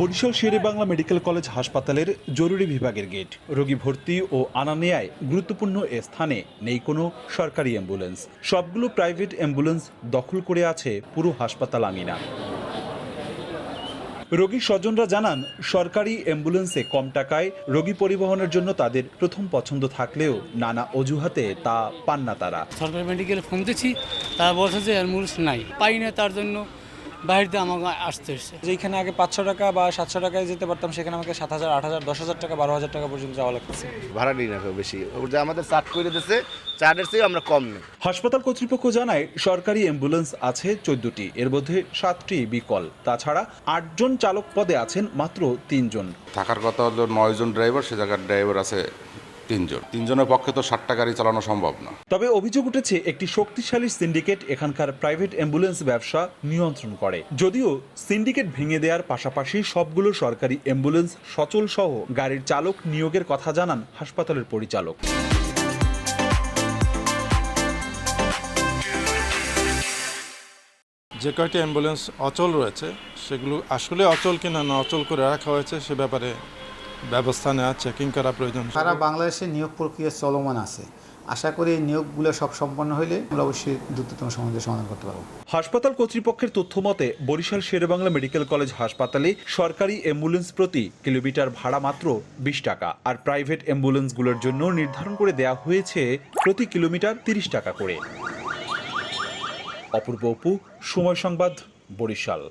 বরিশাল শেরে Bangla medical college হাসপাতালের জরুরি বিভাগের গেট, রোগী ভর্তি ও আনা নেয়ায় গুরুত্বপূর্ণ এ স্থানে নেই কোনো সরকারি অ্যাম্বুলেন্স। সবগুলো প্রাইভেট অ্যাম্বুলেন্স দখল করে আছে পুরো হাসপাতাল আমিনা। রোগীর স্বজনরা জানান, সরকারি অ্যাম্বুলেন্সে কম টাকায় রোগী পরিবহনের জন্য তাদের প্রথম পছন্দ থাকলেও নানা অজুহাতে তা পান না তারা। সরকারি মেডিকেলে ফোন দিচ্ছি, তারা বলছে যে অ্যাম্বুলেন্স নাই। পাই না তার জন্য। বাইরে দিয়ে আমাকে আসতে এসছে যেখানে আগে পাঁচশো টাকা বা সাতশো টাকায় যেতে পারতাম সেখানে আমাকে সাত হাজার আট হাজার দশ হাজার টাকা বারো হাজার টাকা পর্যন্ত যাওয়া লাগতেছে। ভাড়া নিই না কেউ বেশি। যে আমাদের চার্ট করে দিচ্ছে চার্টের চেয়ে আমরা কম নেই। হাসপাতাল কর্তৃপক্ষ জানায় সরকারি অ্যাম্বুলেন্স আছে চোদ্দটি। এর মধ্যে সাতটি বিকল। তাছাড়া আটজন চালক পদে আছেন মাত্র তিনজন। থাকার কথা হলো নয়জন ড্রাইভার সে জায়গার ড্রাইভার আছে তিনজন। তিনজনের পক্ষে তো ষাট গাড়ি চালানো সম্ভব না। তবে অভিযোগ উঠেছে একটি শক্তিশালী সিন্ডিকেট এখানকার প্রাইভেট অ্যাম্বুলেন্স ব্যবসা নিয়ন্ত্রণ করে। যদিও সিন্ডিকেট ভেঙে দেওয়ার পাশাপাশি সবগুলো সরকারি অ্যাম্বুলেন্স সচল সহ গাড়ির চালক নিয়োগের কথা জানান হাসপাতালের পরিচালক। যে কয়টি অ্যাম্বুলেন্স অচল রয়েছে সেগুলো আসলে অচল কিনা না অচল করে রাখা হয়েছে সে ব্যাপারে ব্যবস্থা নেওয়া চেকিং করা প্রয়োজন। সারা বাংলাদেশে নিয়োগ প্রক্রিয়া চলমান আছে। আশা করি এই নিয়োগগুলো সব সম্পন্ন হলে আমরা অবশ্যই দ্রুততম সমাজের সমাধান করতে পারব। হাসপাতাল কর্তৃপক্ষের তথ্য মতে বরিশাল শেরেবাংলা মেডিকেল কলেজ হাসপাতালে সরকারি অ্যাম্বুলেন্স প্রতি কিলোমিটার ভাড়া মাত্র বিশ টাকা আর প্রাইভেট অ্যাম্বুলেন্সগুলোর জন্য নির্ধারণ করে দেওয়া হয়েছে প্রতি কিলোমিটার তিরিশ টাকা করে। অপূর্ব অপু সময় সংবাদ বরিশাল।